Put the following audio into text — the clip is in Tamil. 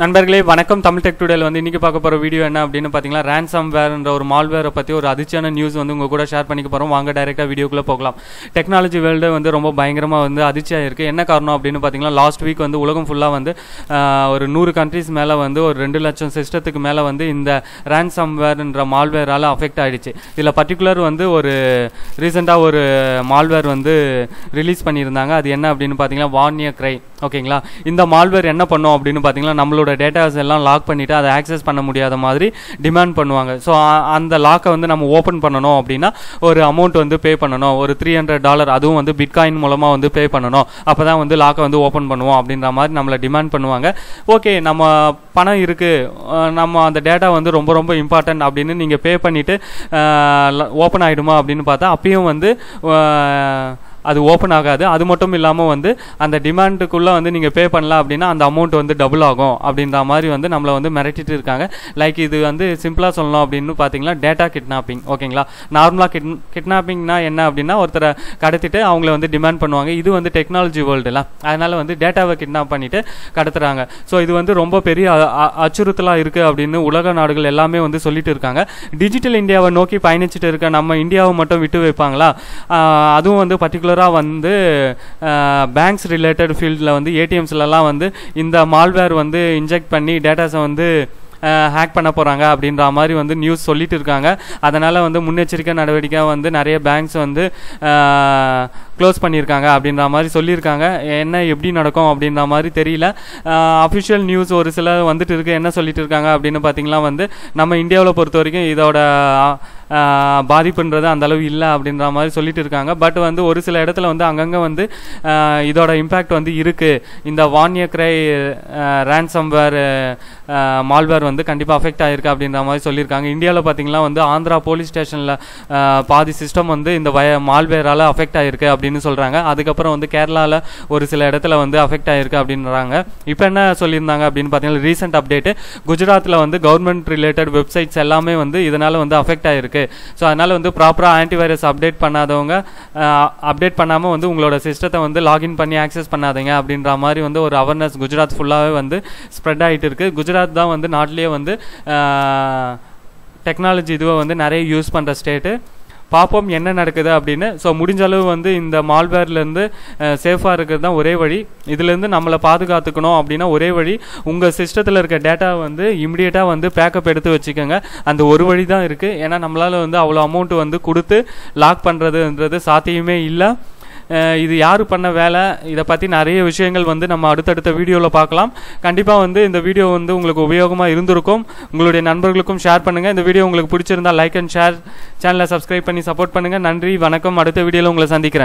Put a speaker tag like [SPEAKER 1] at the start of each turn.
[SPEAKER 1] நண்பர்களே வணக்கம். தமிழ் டெக் டுடேல வந்து இன்றைக்கி பார்க்க போகிற வீடியோ என்ன அப்படின்னு பார்த்தீங்கன்னா ரேன்சம் வேர்ன்ற ஒரு மால்வேரை பற்றி ஒரு அதிர்ச்சியான நியூஸ் வந்து உங்கள் கூட ஷேர் பண்ணிக்க போகிறோம் வாங்க டைரெக்டாக வீடியோக்குள்ளே போகலாம். டெக்னாலஜி வேர்ல்டு வந்து ரொம்ப பயங்கரமாக வந்து அதிர்ச்சியாக இருக்குது என்ன காரணம் அப்படின்னு பார்த்தீங்கன்னா லாஸ்ட் வீக் வந்து உலகம் ஃபுல்லாக வந்து ஒரு நூறு கண்ட்ரிஸ் மேலே வந்து ஒரு ரெண்டு லட்சம் சிஸ்டத்துக்கு மேலே வந்து இந்த ரேன்சம் வேர்ன்ற மால்வேரால் அஃபெக்ட் ஆகிடுச்சு இதில் பர்டிகுலர் வந்து ஒரு ரீசெண்டாக ஒரு மால்வேர் வந்து ரிலீஸ் பண்ணியிருந்தாங்க. அது என்ன அப்படின்னு பார்த்தீங்கன்னா வார்னிய கிரை ஓகேங்களா? இந்த மால்வேர் என்ன பண்ணும் அப்படின்னு பார்த்தீங்கன்னா நம்மளோட டேட்டாஸ் எல்லாம் லாக் பண்ணிவிட்டு அதை ஆக்சஸ் பண்ண முடியாத மாதிரி டிமாண்ட் பண்ணுவாங்க. ஸோ அந்த லாக்கை வந்து நம்ம ஓப்பன் பண்ணணும் அப்படின்னா ஒரு அமௌண்ட் வந்து பே பண்ணணும். ஒரு த்ரீ ஹண்ட்ரட் டாலர் அதுவும் வந்து பிட்காயின் மூலமாக வந்து பே பண்ணணும். அப்போ தான் வந்து லாக்கை வந்து ஓப்பன் பண்ணுவோம் அப்படின்ற மாதிரி நம்மளை டிமாண்ட் பண்ணுவாங்க. ஓகே நம்ம பணம் இருக்குது நம்ம அந்த டேட்டா வந்து ரொம்ப ரொம்ப இம்பார்ட்டன்ட் அப்படின்னு நீங்கள் பே பண்ணிவிட்டு ஓப்பன் ஆகிடுமா அப்படின்னு பார்த்தா அப்பயும் வந்து அது ஓப்பன் ஆகாது. அது மட்டும் இல்லாமல் வந்து அந்த டிமாண்டுக்குள்ளே வந்து நீங்கள் பே பண்ணல அப்படின்னா அந்த அமௌண்ட் வந்து டபுள் ஆகும் அப்படின்ற மாதிரி வந்து நம்மளை வந்து மிரட்டிட்டு இருக்காங்க. லைக் இது வந்து சிம்பிளாக சொல்லணும் அப்படின்னு பார்த்தீங்கன்னா டேட்டா கிட்னாப்பிங் ஓகேங்களா நார்மலாக கிட் கிட்னாப்பிங்னா என்ன அப்படின்னா ஒருத்தரை கடத்திட்டு அவங்கள வந்து டிமாண்ட் பண்ணுவாங்க. இது வந்து டெக்னாலஜி வேர்ல்டுல அதனால வந்து டேட்டாவை கிட்னாப் பண்ணிட்டு கடத்துறாங்க. ஸோ இது வந்து ரொம்ப பெரிய அ- அச்சுறுத்தலாக இருக்குது அப்படின்னு உலக நாடுகள் எல்லாமே வந்து சொல்லிட்டு இருக்காங்க. டிஜிட்டல் இந்தியாவை நோக்கி பயணிச்சுட்டு இருக்க நம்ம இந்தியாவை மட்டும் விட்டு வைப்பாங்களா? அதுவும் வந்து பர்டிகுலராக வந்து பேங்க்ஸ் ரிலேட்டட் ஃபீல்டில் வந்து ஏடிஎம்ஸ்லலாம் வந்து இந்த மால்வேர் வந்து இன்ஜெக்ட் பண்ணி டேட்டாஸை வந்து ஹேக் பண்ண போகிறாங்க அப்படின்ற மாதிரி வந்து நியூஸ் சொல்லிட்டு இருக்காங்க. அதனால் வந்து முன்னெச்சரிக்கை நடவடிக்கை வந்து நிறைய பேங்க்ஸ் வந்து க்ளோஸ் பண்ணியிருக்காங்க அப்படின்ற மாதிரி சொல்லியிருக்காங்க. என்ன எப்படி நடக்கும் அப்படின்ற மாதிரி தெரியல. அஃபிஷியல் நியூஸ் ஒரு சில வந்துட்டு இருக்குது என்ன சொல்லிட்டு இருக்காங்க அப்படின்னு பார்த்தீங்கன்னா வந்து நம்ம இந்தியாவில் பொறுத்த வரைக்கும் இதோட பாதிப்புன்றது அந்த அளவு இல்லை அப்படின்ற மாதிரி சொல்லிட்டு இருக்காங்க. பட் வந்து ஒரு சில இடத்துல வந்து அங்கங்கே வந்து இதோட இம்பேக்ட் வந்து இருக்குது இந்த வான்யக்ரை ரேன்சம்வேர் மால்வேர் வந்து கண்டிப்பாக அஃபெக்ட் ஆகிருக்கு அப்படின்ற மாதிரி சொல்லியிருக்காங்க. இந்தியாவில் பார்த்தீங்கன்னா வந்து ஆந்திரா போலீஸ் ஸ்டேஷனில் பாதி சிஸ்டம் வந்து இந்த வய மால்வேரால் அஃபெக்ட் ஆகிருக்கு அப்படின்னு சொல்கிறாங்க அதுக்கப்புறம் வந்து கேரளாவில் ஒரு சில இடத்துல வந்து அஃபெக்ட் ஆகிருக்கு அப்படின்றாங்க. இப்போ என்ன சொல்லியிருந்தாங்க அப்படின்னு பார்த்தீங்கன்னா ரீசெண்ட் அப்டேட்டு குஜராத்தில் வந்து கவர்மெண்ட் ரிலேட்டட் வெப்சைட்ஸ் எல்லாமே வந்து இதனால் வந்து அஃபெக்ட் ஆகிருக்கு ஆயிருக்கு ஸோ அதனால் வந்து ப்ராப்பராக ஆன்டிவைரஸ் அப்டேட் பண்ணாதவங்க அப்டேட் பண்ணாமல் வந்து உங்களோட சிஸ்டத்தை வந்து லாகின் பண்ணி ஆக்சஸ் பண்ணாதீங்க அப்படின்ற மாதிரி வந்து ஒரு அவேர்னஸ் குஜராத் ஃபுல்லாகவே வந்து ஸ்ப்ரெட் ஆகிட்டு இருக்கு. குஜராத் தான் வந்து நாட்டிலேயே வந்து டெக்னாலஜி இதுவை வந்து நிறைய யூஸ் பண்ணுற ஸ்டேட்டு பார்ப்போம் என்ன நடக்குது அப்படின்னு. ஸோ முடிஞ்ச அளவு வந்து இந்த மால்வேர்லேருந்து சேஃபாக இருக்கிறது தான் ஒரே வழி. இதுலேருந்து நம்மளை பாதுகாத்துக்கணும் அப்படின்னா ஒரே வழி உங்கள் சிஸ்டத்தில் இருக்க டேட்டா வந்து இமிடியேட்டாக வந்து பேக்கப் எடுத்து வச்சுக்கோங்க. அந்த ஒரு வழி தான் இருக்குது ஏன்னா நம்மளால் வந்து அவ்வளோ அமௌண்ட் வந்து கொடுத்து லாக் பண்ணுறதுன்றது சாத்தியமே இல்லை. இது யார் பண்ண வேலை? இதை பற்றி நிறைய விஷயங்கள் வந்து நம்ம அடுத்தடுத்த வீடியோவில் பார்க்கலாம். கண்டிப்பாக வந்து இந்த வீடியோ வந்து உங்களுக்கு உபயோகமாக இருந்திருக்கும். உங்களுடைய நண்பர்களுக்கும் ஷேர் பண்ணுங்கள் இந்த வீடியோ உங்களுக்கு பிடிச்சிருந்தா லைக் அண்ட் ஷேர் சேனலை சப்ஸ்கிரைப் பண்ணி சப்போர்ட் பண்ணுங்கள் நன்றி வணக்கம். அடுத்த வீடியோவில் உங்களை சந்திக்கிறேன்.